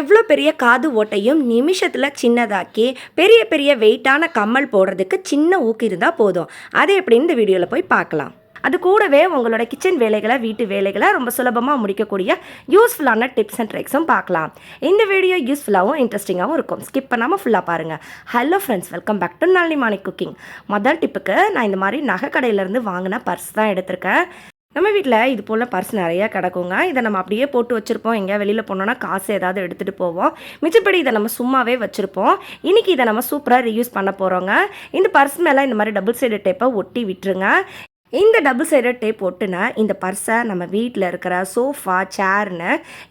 எவ்வளோ பெரிய காது ஓட்டையும் நிமிஷத்தில் சின்னதாக்கி பெரிய பெரிய வெயிட்டான கம்மல் போடுறதுக்கு சின்ன ஊக்கு இருந்தால் போதும். அது எப்படின்னு இந்த வீடியோவில் போய் பார்க்கலாம். அது கூடவே உங்களோட கிச்சன் வேலைகளை வீட்டு வேலைகளை ரொம்ப சுலபமாக முடிக்கக்கூடிய யூஸ்ஃபுல்லான டிப்ஸ் அண்ட் ட்ரிக்ஸும் பார்க்கலாம். இந்த வீடியோ யூஸ்ஃபுல்லாகவும் இன்ட்ரெஸ்டிங்காகவும் இருக்கும். ஸ்கிப் பண்ணாமல் ஃபுல்லாக பாருங்கள் hello friends welcome back to Nalli Mani cooking முதல் டிப்புக்கு நான் இந்த மாதிரி நகை கடையிலேருந்து வாங்கின பர்ஸ் தான் எடுத்திருக்கேன். நம்ம வீட்டில் இது போல் பர்ஸ் நிறையா கிடக்குங்க. இதை நம்ம அப்படியே போட்டு வச்சுருப்போம். எங்கேயா வெளியில் போனோன்னா காசு ஏதாவது எடுத்துகிட்டு போவோம். மிச்சப்படி இதை நம்ம சும்மாவே வச்சுருப்போம். இன்றைக்கி இதை நம்ம சூப்பராக ரீயூஸ் பண்ண போகிறோங்க இந்த பர்ஸ் மேலே இந்த மாதிரி டபுள் சைடு டேப்பை ஒட்டி விட்டுருங்க. இந்த டபுள் சைடட் டேப் ஒட்டுனா இந்த பர்ஸை நம்ம வீட்டில் இருக்கிற சோஃபா சேர்னு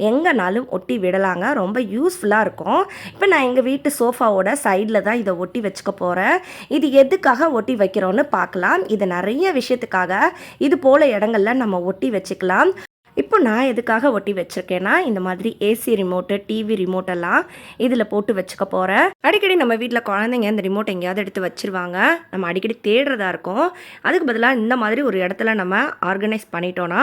எங்கேனாலும் ஒட்டி விடலாங்க. ரொம்ப யூஸ்ஃபுல்லாக இருக்கும். இப்போ நான் எங்கள் வீட்டு சோஃபாவோட சைடில் தான் இதை ஒட்டி வச்சுக்க போகிறேன் இது எதுக்காக ஒட்டி வைக்கிறோன்னு பார்க்கலாம். இது நிறைய விஷயத்துக்காக இது போல் இடங்கள்ல நம்ம ஒட்டி வச்சுக்கலாம். இப்போ நான் எதுக்காக ஒட்டி வச்சுருக்கேன்னா இந்த மாதிரி ஏசி ரிமோட்டு டிவி ரிமோட் எல்லாம் இதில் போட்டு வச்சுக்க போகிறேன் அடிக்கடி நம்ம வீட்டில் குழந்தைங்க இந்த ரிமோட் எங்கேயாவது எடுத்து வச்சுருவாங்க. நம்ம அடிக்கடி தேடுறதா இருக்கும். அதுக்கு பதிலாக இந்த மாதிரி ஒரு இடத்துல நம்ம ஆர்கனைஸ் பண்ணிட்டோன்னா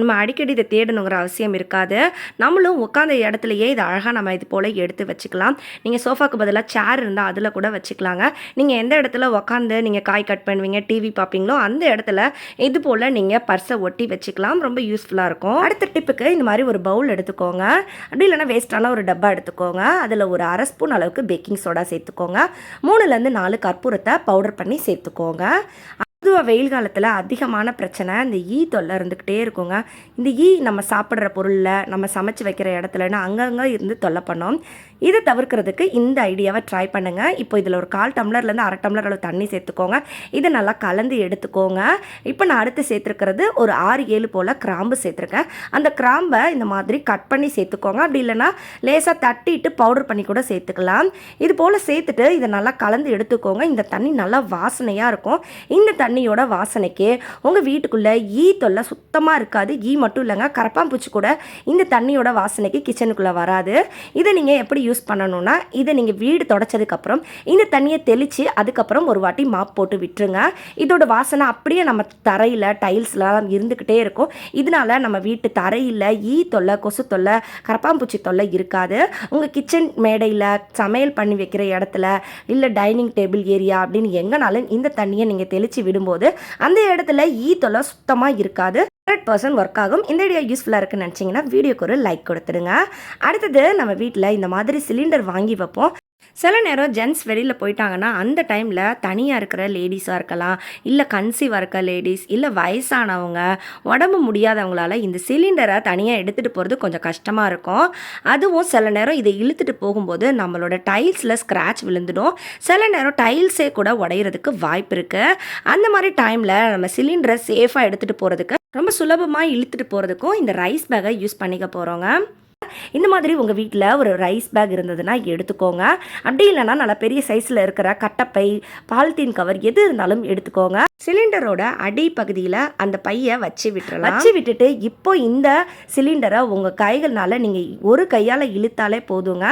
நம்ம அடிக்கடி இதை தேடணுங்கிற அவசியம் இருக்காது. நம்மளும் உட்காந்த இடத்துலையே இதை அழகாக நம்ம இது போல் எடுத்து வச்சுக்கலாம். நீங்கள் சோஃபாக்கு பதிலாக சேர் இருந்தால் அதில் கூட வச்சுக்கலாங்க. நீங்கள் எந்த இடத்துல உட்காந்து நீங்கள் காய் கட் பண்ணுவீங்க டிவி பார்ப்பீங்களோ அந்த இடத்துல இது போல் நீங்கள் பர்ஸை ஒட்டி வச்சுக்கலாம். ரொம்ப யூஸ்ஃபுல்லாக இருக்கும். அடுத்த டிப்புக்கு இந்த மாதிரி ஒரு பவுல் எடுத்துக்கோங்க. அப்படி இல்லைன்னா வேஸ்ட்டான ஒரு டப்பா எடுத்துக்கோங்க. அதில் ஒரு அரை ஸ்பூன் அளவுக்கு பேக்கிங் சோடா சேர்த்துக்கோங்க. மூணுலேருந்து நாலு கற்பூரத்தை பவுடர் பண்ணி சேர்த்துக்கோங்க. பொதுவாக வெயில் காலத்தில் அதிகமான பிரச்சனை இந்த ஈ தொல்லை இருந்துக்கிட்டே இருக்குங்க. இந்த ஈ நம்ம சாப்பிட்ற பொருளில் நம்ம சமைச்சு வைக்கிற இடத்துலன்னு அங்கங்கே இருந்து தொல்லை பண்ணோம். இதை தவிர்க்கிறதுக்கு இந்த ஐடியாவை ட்ரை பண்ணுங்கள் இப்போ இதில் ஒரு கால் டம்ளர்லேருந்து அரை டம்ளர் அளவு தண்ணி சேர்த்துக்கோங்க. இதை நல்லா கலந்து எடுத்துக்கோங்க. இப்போ நான் அடுத்து சேர்த்துருக்கிறது ஒரு ஆறு ஏழு போல் கிராம்பு சேர்த்துருக்கேன். அந்த கிராம்பை இந்த மாதிரி கட் பண்ணி சேர்த்துக்கோங்க. அப்படி இல்லைன்னா லேசாக தட்டிட்டு பவுடர் பண்ணி கூட சேர்த்துக்கலாம். இது போல் சேர்த்துட்டு இதை நல்லா கலந்து எடுத்துக்கோங்க. இந்த தண்ணி நல்லா வாசனையாக இருக்கும். இந்த தண்ணி தண்ணியோட வாசனைக்கு உங்கள் வீட்டுக்குள்ளே ஈ தொல்லை சுத்தமாக இருக்காது. ஈ மட்டும் இல்லைங்க கரப்பாம்பூச்சி கூட இந்த தண்ணியோட வாசனைக்கு கிச்சனுக்குள்ளே வராது. இதை நீங்கள் எப்படி யூஸ் பண்ணணும்னா இதை நீங்கள் வீடு தொடச்சதுக்கப்புறம் இந்த தண்ணியை தெளித்து அதுக்கப்புறம் ஒரு வாட்டி மாப் போட்டு விட்டுருங்க. இதோட வாசனை அப்படியே நம்ம தரையில் டைல்ஸ்லாம் இருந்துக்கிட்டே இருக்கும். இதனால நம்ம வீட்டு தரையில் ஈ தொல்லை கொசு தொல்லை கரப்பாம்பூச்சி தொல்லை இருக்காது. உங்கள் கிச்சன் மேடையில் சமையல் பண்ணி வைக்கிற இடத்துல இல்லை டைனிங் டேபிள் ஏரியா அப்படின்னு எங்கனாலும் இந்த தண்ணியை நீங்கள் தெளித்து விடும்போது அந்த இடத்துல ஈ தொலை சுத்தமாக இருக்காது. ஹண்ட்ரட் பர்சன்ட் ஒர்க் ஆகும். இந்த வீடியோ யூஸ்ஃபுல்லாக இருக்குன்னு நினச்சிங்கன்னா வீடியோக்கு ஒரு லைக் கொடுத்துடுங்க. அடுத்தது நம்ம வீட்டில் இந்த மாதிரி சிலிண்டர் வாங்கி வைப்போம். சில நேரம் ஜென்ஸ் வெளியில் போயிட்டாங்கன்னா அந்த டைமில் தனியாக இருக்கிற லேடிஸாக இருக்கலாம் இல்லை கன்சீவாக இருக்க லேடிஸ் இல்லை வயசானவங்க உடம்பு முடியாதவங்களால இந்த சிலிண்டரை தனியாக எடுத்துகிட்டு போகிறது கொஞ்சம் கஷ்டமாக இருக்கும். அதுவும் சில நேரம் இதை இழுத்துட்டு போகும்போது நம்மளோட டைல்ஸில் ஸ்க்ராட்ச் விழுந்துடும். சில நேரம் டைல்ஸே கூட உடையிறதுக்கு வாய்ப்பு இருக்குது அந்த மாதிரி டைமில் நம்ம சிலிண்டரை சேஃபாக எடுத்துகிட்டு போகிறதுக்கு ரொம்ப சுலபமாக இழுத்துட்டு போகிறதுக்கும் இந்த ரைஸ் பேக்கை யூஸ் பண்ணிக்க போகிறோங்க இந்த மாதிரி உங்கள் வீட்டில் ஒரு ரைஸ் பேக் இருந்ததுன்னா எடுத்துக்கோங்க. அப்படி இல்லைன்னா நல்ல பெரிய சைஸில் இருக்கிற கட்டப்பை பாலித்தீன் கவர் எது இருந்தாலும் எடுத்துக்கோங்க. சிலிண்டரோட அடி பகுதியில் அந்த பையை வச்சு விட்டுறலாம். வச்சு விட்டுட்டு இப்போ இந்த சிலிண்டரை உங்கள் கைகள்னால நீங்கள் ஒரு கையால் இழுத்தாலே போதுங்க.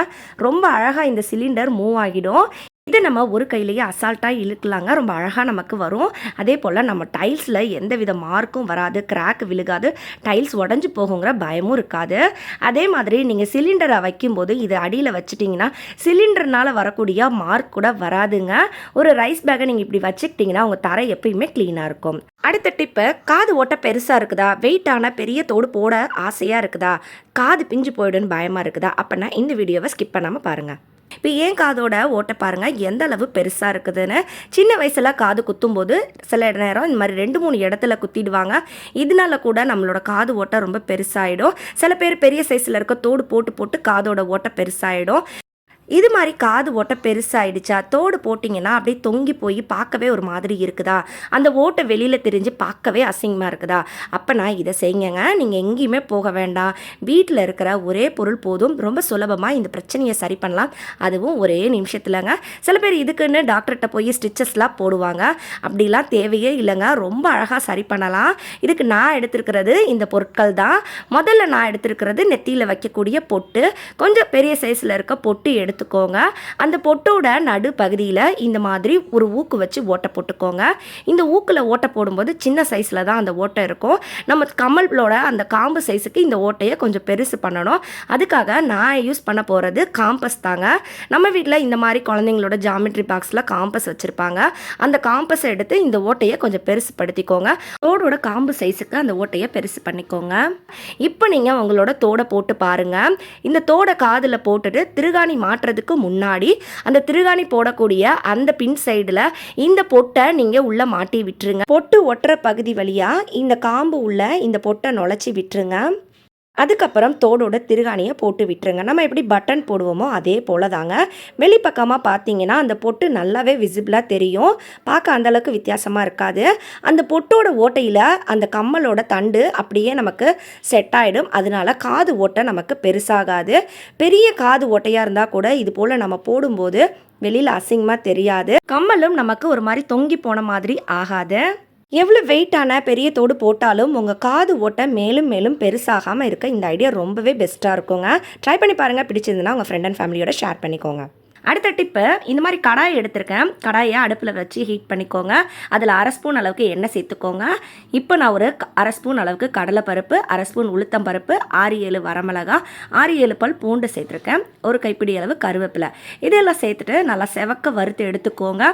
ரொம்ப அழகாக இந்த சிலிண்டர் மூவ் ஆகிடும். இதை நம்ம ஒரு கையிலேயே அசால்ட்டாக இழுக்கலாங்க. ரொம்ப அழகாக நமக்கு வரும். அதே போல் நம்ம டைல்ஸில் எந்த வித மார்க்கும் வராது. கிராக் விழுகாது. டைல்ஸ் உடஞ்சி போகுங்கிற பயமும் இருக்காது. அதே மாதிரி நீங்கள் சிலிண்டரை வைக்கும்போது இது அடியில் வச்சுட்டிங்கன்னா சிலிண்டர்னால் வரக்கூடிய மார்க் கூட வராதுங்க. ஒரு ரைஸ் பேக்கை நீங்கள் இப்படி வச்சுக்கிட்டிங்கன்னா உங்கள் தரை எப்பயுமே க்ளீனாக இருக்கும். அடுத்த டிப்பு காது ஓட்ட பெருசாக இருக்குதா? வெயிட்டான பெரிய தோடு போட ஆசையாக இருக்குதா? காது பிஞ்சு போயிடுன்னு பயமாக இருக்குதா? அப்போனா இந்த வீடியோவை ஸ்கிப் பண்ணாமல் பாருங்கள் இப்போ ஏன் காதோட ஓட்டை பாருங்கள் எந்த அளவு பெருசாக இருக்குதுன்னு. சின்ன வயசில் காது குத்தும் போது சில நேரம் இந்த மாதிரி ரெண்டு மூணு இடத்துல குத்திடுவாங்க. இதனால கூட நம்மளோட காது ஓட்டை ரொம்ப பெருசாகிடும் சில பேர் பெரிய சைஸில் இருக்க தோடு போட்டு போட்டு காதோட ஓட்டை பெருசாகிடும் இது மாதிரி காது ஓட்டை பெருசாகிடுச்சா தோடு போட்டிங்கன்னா அப்படியே தொங்கி போய் பார்க்கவே ஒரு மாதிரி இருக்குதா? அந்த ஓட்டை வெளியில் தெரிஞ்சு பார்க்கவே அசிங்கமாக இருக்குதா? அப்போ நான் இதை செய்யுங்க. நீங்கள் எங்கேயுமே போக வேண்டாம். வீட்டில் இருக்கிற ஒரே பொருள் போதும். ரொம்ப சுலபமாக இந்த பிரச்சனையை சரி பண்ணலாம். அதுவும் ஒரே நிமிஷத்துலங்க. சில பேர் இதுக்குன்னு டாக்டர்கிட்ட போய் ஸ்டிச்சஸ்லாம் போடுவாங்க. அப்படிலாம் தேவையே இல்லைங்க. ரொம்ப அழகாக சரி பண்ணலாம். இதுக்கு நான் எடுத்திருக்கிறது இந்த பொருட்கள் தான். முதல்ல நான் எடுத்திருக்கிறது நெத்தியில் வைக்கக்கூடிய பொட்டு. கொஞ்சம் பெரிய சைஸில் இருக்க பொட்டு எடுத்து எடுத்துக்கோங்க. அந்த பொட்டோட நடு பகுதியில் இந்த மாதிரி ஒரு ஊக்கு வச்சு ஓட்டை போட்டுக்கோங்க. இந்த ஊக்கில் ஓட்டை போடும்போது சின்ன சைஸில் தான் அந்த ஓட்டை இருக்கும். நம்ம கமலோட அந்த காம்பு சைஸுக்கு இந்த ஓட்டையை கொஞ்சம் பெருசு பண்ணணும். அதுக்காக நான் யூஸ் பண்ண போகிறது காம்பஸ் தாங்க. நம்ம வீட்டில் இந்த மாதிரி குழந்தைங்களோட ஜாமெட்ரி பாக்ஸில் காம்பஸ் வச்சுருப்பாங்க. அந்த காம்பஸை எடுத்து இந்த ஓட்டையை கொஞ்சம் பெருசுப்படுத்திக்கோங்க. தோடோட காம்பு சைஸுக்கு அந்த ஓட்டையை பெருசு பண்ணிக்கோங்க. இப்போ நீங்கள் உங்களோட தோடை போட்டு பாருங்கள் இந்த தோடை காதில் போட்டுட்டு திருகாணி மாட்டுறதுக்கு முன்னாடி அந்த திருகாணி போடக்கூடிய அந்த பின் சைடில் இந்த பொட்டை நீங்கள் உள்ளே மாட்டி விட்டுருங்க. பொட்டு ஒட்டுற பகுதி வழியாக இந்த காம்பு உள்ள இந்த பொட்டை நுழைச்சி விட்டுருங்க. அதுக்கப்புறம் தோடோட திருகாணியை போட்டு விட்டுருங்க. நம்ம எப்படி பட்டன் போடுவோமோ அதே போல தாங்க வெளிப்பக்கமாக பார்த்தீங்கன்னா அந்த பொட்டு நல்லாவே விசிபிளாக தெரியும். பார்க்க அந்தளவுக்கு வித்தியாசமாக இருக்காது. அந்த பொட்டோட ஓட்டையில் அந்த கம்மலோட தண்டு அப்படியே நமக்கு செட் ஆகிடும் அதனால காது ஓட்டை நமக்கு பெருசாகாது. பெரிய காது ஓட்டையாக இருந்தால் கூட இது போல் நம்ம போடும்போது வெளியில் அசிங்கமாக தெரியாது. கம்மலும் நமக்கு ஒரு மாதிரி தொங்கி போன மாதிரி ஆகாது. எவ்வளோ வெயிட்டான பெரிய தோடு போட்டாலும் உங்கள் காது ஓட்டை மேலும் மேலும் பெருசாகாமல் இருக்க இந்த ஐடியா ரொம்பவே பெஸ்ட்டாக இருக்குங்க. ட்ரை பண்ணி பாருங்கள் பிடிச்சிருந்துன்னா உங்கள் ஃப்ரெண்ட் அண்ட் ஃபேமிலியோட ஷேர் பண்ணிக்கோங்க. அடுத்த டிப்பு இந்த மாதிரி கடாய் எடுத்திருக்கேன். கடாயை அடுப்பில் வச்சு ஹீட் பண்ணிக்கோங்க. அதில் அரை ஸ்பூன் அளவுக்கு எண்ணெய் சேர்த்துக்கோங்க. இப்போ நான் ஒரு அரை ஸ்பூன் அளவுக்கு கடலைப்பருப்பு அரை ஸ்பூன் உளுத்தம் பருப்பு ஆறு ஏழு வரமிளகா ஆறு ஏழு பல் பூண்டு சேர்த்துருக்கேன். ஒரு கைப்பிடி அளவு கருவேப்பிலை. இதெல்லாம் சேர்த்துட்டு நல்லா செவக்க வறுத்து எடுத்துக்கோங்க.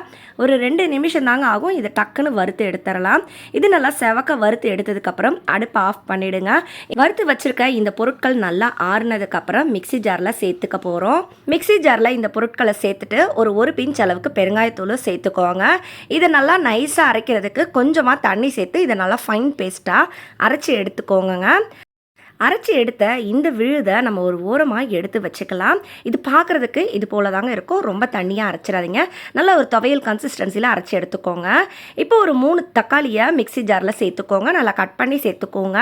ஒரு ரெண்டு நிமிஷம் தாங்க ஆகும். இதை டக்குன்னு வறுத்து எடுத்துடலாம். இது நல்லா செவக்க வறுத்து எடுத்ததுக்கப்புறம் அடுப்பை ஆஃப் பண்ணிவிடுங்க வறுத்து வச்சுருக்க இந்த பொருட்கள் நல்லா ஆறுனதுக்கப்புறம் மிக்ஸி ஜாரில் சேர்த்துக்க போகிறோம் மிக்ஸி ஜாரில் இந்த பொருட்கள் சேர்த்துட்டு ஒரு ஒரு பிஞ்ச் அளவுக்கு பெருங்காயத்தூள் சேர்த்துக்கோங்க. இதை நல்லா நைஸாக அரைக்கிறதுக்கு கொஞ்சமாக தண்ணி சேர்த்து இதை நல்லா ஃபைன் பேஸ்ட்டாக அரைச்சி எடுத்துக்கோங்க அரைச்சி எடுத்த இந்த விழுதை நம்ம ஒரு ஓரமாக எடுத்து வச்சுக்கலாம். இது பார்க்குறதுக்கு இது போல தாங்க இருக்கும். ரொம்ப தண்ணியாக அரைச்சிடாதீங்க. நல்ல ஒரு துவையல் கன்சிஸ்டன்சியில் அரைச்சி எடுத்துக்கோங்க. இப்போ ஒரு மூணு தக்காளியை மிக்ஸி ஜாரில் சேர்த்துக்கோங்க. நல்லா கட் பண்ணி சேர்த்துக்கோங்க.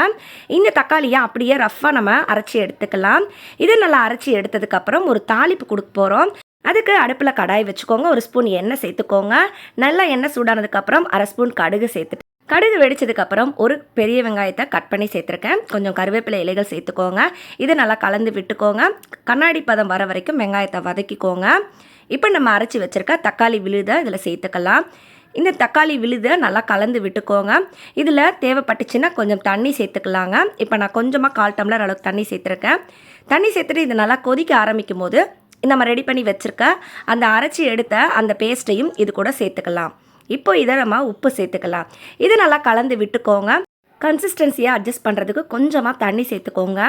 இந்த தக்காளியை அப்படியே ரஃப்பாக நம்ம அரைச்சி எடுத்துக்கலாம். இதை நல்லா அரைச்சி எடுத்ததுக்கப்புறம் ஒரு தாளிப்பு கொடுக்க போகிறோம் அதுக்கு அடுப்பில் கடாய் வச்சுக்கோங்க. ஒரு ஸ்பூன் எண்ணெய் சேர்த்துக்கோங்க. நல்லா எண்ணெய் சூடானதுக்கப்புறம் அரை ஸ்பூன் கடுகு சேர்த்துட்டு கடுகு வெடிச்சதுக்கப்புறம் ஒரு பெரிய வெங்காயத்தை கட் பண்ணி சேர்த்துருக்கேன். கொஞ்சம் கருவேப்பிலை இலைகள் சேர்த்துக்கோங்க. இது நல்லா கலந்து விட்டுக்கோங்க. கண்ணாடி பதம் வர வரைக்கும் வெங்காயத்தை வதக்கிக்கோங்க. இப்போ நம்ம அரைச்சி வச்சுருக்க தக்காளி விழுதை இதில் சேர்த்துக்கலாம். இந்த தக்காளி விழுதை நல்லா கலந்து விட்டுக்கோங்க. இதில் தேவைப்பட்டுச்சுன்னா கொஞ்சம் தண்ணி சேர்த்துக்கலாங்க. இப்போ நான் கொஞ்சமாக கால் டம்ளர் அளவுக்கு தண்ணி சேர்த்துருக்கேன். தண்ணி சேர்த்துட்டு இது நல்லா கொதிக்க ஆரம்பிக்கும் போது நம்ம ரெடி பண்ணி வச்சுருக்க அந்த அரைச்சி எடுத்த அந்த பேஸ்ட்டையும் இது கூட சேர்த்துக்கலாம். இப்போ இதை நம்ம உப்பு சேர்த்துக்கலாம். இது நல்லா கலந்து விட்டுக்கோங்க. கன்சிஸ்டன்சியை அட்ஜஸ்ட் பண்ணுறதுக்கு கொஞ்சமாக தண்ணி சேர்த்துக்கோங்க.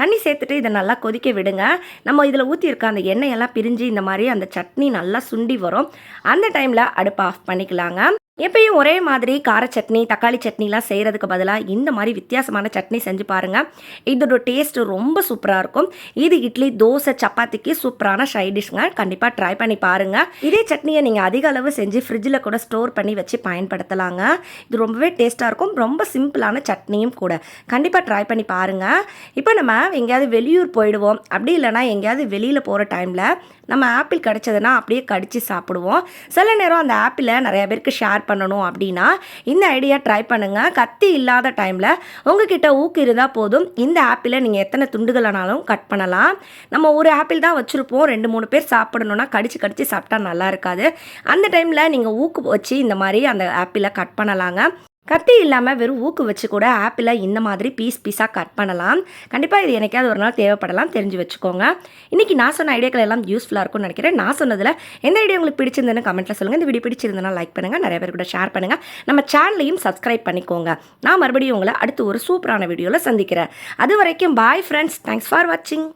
தண்ணி சேர்த்துட்டு இதை நல்லா கொதிக்க விடுங்க. நம்ம இதில் ஊற்றிருக்க அந்த எண்ணெயெல்லாம் பிரிஞ்சு இந்த மாதிரி அந்த சட்னி நல்லா சுண்டி வரும். அந்த டைமில் அடுப்பை ஆஃப் பண்ணிக்கலாங்க. எப்பயும் ஒரே மாதிரி கார சட்னி தக்காளி சட்னிலாம் செய்கிறதுக்கு பதிலாக இந்த மாதிரி வித்தியாசமான சட்னி செஞ்சு பாருங்கள் இதோட டேஸ்ட் ரொம்ப சூப்பராக இருக்கும். இது இட்லி தோசை சப்பாத்திக்கு சூப்பரான சைட் டிஷ்ங்க கண்டிப்பாக ட்ரை பண்ணி பாருங்கள் இதே சட்னியை நீங்கள் அதிக அளவு செஞ்சு ஃப்ரிட்ஜில் கூட ஸ்டோர் பண்ணி வச்சு பயன்படுத்தலாங்க. இது ரொம்பவே டேஸ்ட்டாக இருக்கும். ரொம்ப சிம்பிளான சட்னியும் கூட. கண்டிப்பாக ட்ரை பண்ணி பாருங்கள் இப்போ நம்ம எங்கேயாவது வெளியூர் போயிடுவோம். அப்படி இல்லைன்னா எங்கேயாவது வெளியில் போகிற டைமில் நம்ம ஆப்பிள் கிடச்சதுன்னா அப்படியே கடிச்சு சாப்பிடுவோம். சில நேரம் அந்த ஆப்பிளை நிறைய பேருக்கு ஷேர் பண்ணணும் அப்படின்னா இந்த ஐடியா ட்ரை பண்ணுங்கள் கத்தி இல்லாத டைமில் உங்ககிட்ட ஊக்கு இருந்தால் போதும். இந்த ஆப்பிளை நீங்கள் எத்தனை துண்டுகளானாலும் கட் பண்ணலாம். நம்ம ஒரு ஆப்பிள் தான் வச்சுருப்போம். ரெண்டு மூணு பேர் சாப்பிடணுன்னா கடிச்சு கடிச்சு சாப்பிட்டா நல்லா இருக்காது. அந்த டைமில் நீங்கள் ஊக்கு வச்சு இந்த மாதிரி அந்த ஆப்பிளை கட் பண்ணலாங்க. கத்தி இல்லாமல் வெறும் ஊக்கு வச்சு கூட ஆப்பிளை இந்த மாதிரி பீஸ் பீஸாக கட் பண்ணலாம். கண்டிப்பாக இது எனக்காவது ஒரு நாள் தேவைப்படலாம். தெரிஞ்சு வச்சுக்கோங்க. இன்றைக்கி நான் சொன்ன ஐடியாக்கள் எல்லாம் யூஸ்ஃபுல்லாக இருக்கும்னு நினைக்கிறேன். நான் சொன்னதில் எந்த ஐடியா உங்களுக்கு பிடிச்சிருந்தேன்னு கமெண்ட்டில் சொல்லுங்கள் இந்த வீடியோ பிடிச்சிருந்தனா லைக் பண்ணுங்கள் நிறைய பேர் கூட ஷேர் பண்ணுங்கள் நம்ம சேனலையும் சப்ஸ்கிரைப் பண்ணிக்கோங்க. நான் மறுபடியும் உங்களை அடுத்து ஒரு சூப்பரான வீடியோவில் சந்திக்கிறேன். அது வரைக்கும் பாய் ஃப்ரெண்ட்ஸ் தேங்க்ஸ் ஃபார் வாட்சிங்